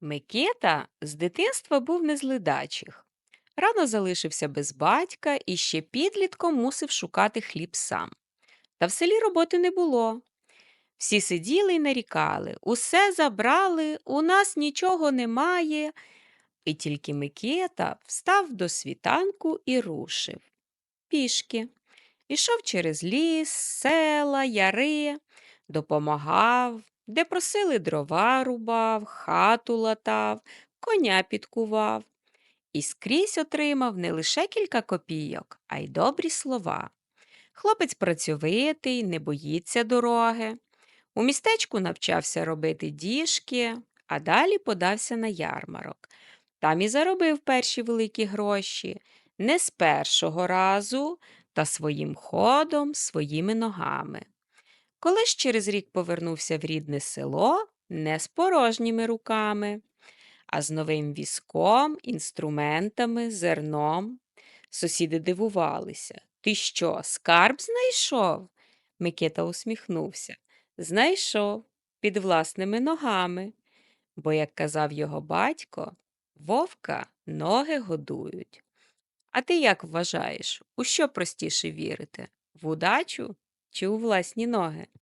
Микита з дитинства був не з ледачих. Рано залишився без батька і ще підлітком мусив шукати хліб сам. Та в селі роботи не було. Всі сиділи й нарікали усе забрали, у нас нічого немає. І тільки Микита встав до світанку і рушив. Пішки. Ішов через ліс, села, яри, допомагав, де просили дрова рубав, хату латав, коня підкував. І скрізь отримав не лише кілька копійок, а й добрі слова. Хлопець працьовитий, не боїться дороги. У містечку навчався робити діжки, а далі подався на ярмарок. Там і заробив перші великі гроші, не з першого разу, та своїм ходом, своїми ногами. Коли ж через рік повернувся в рідне село, не з порожніми руками, а з новим візком, інструментами, зерном. Сусіди дивувалися. Ти що, скарб знайшов? Микита усміхнувся. Знайшов під власними ногами, бо, як казав його батько, вовка ноги годують. А ти як вважаєш, у що простіше вірити? В удачу чи у власні ноги?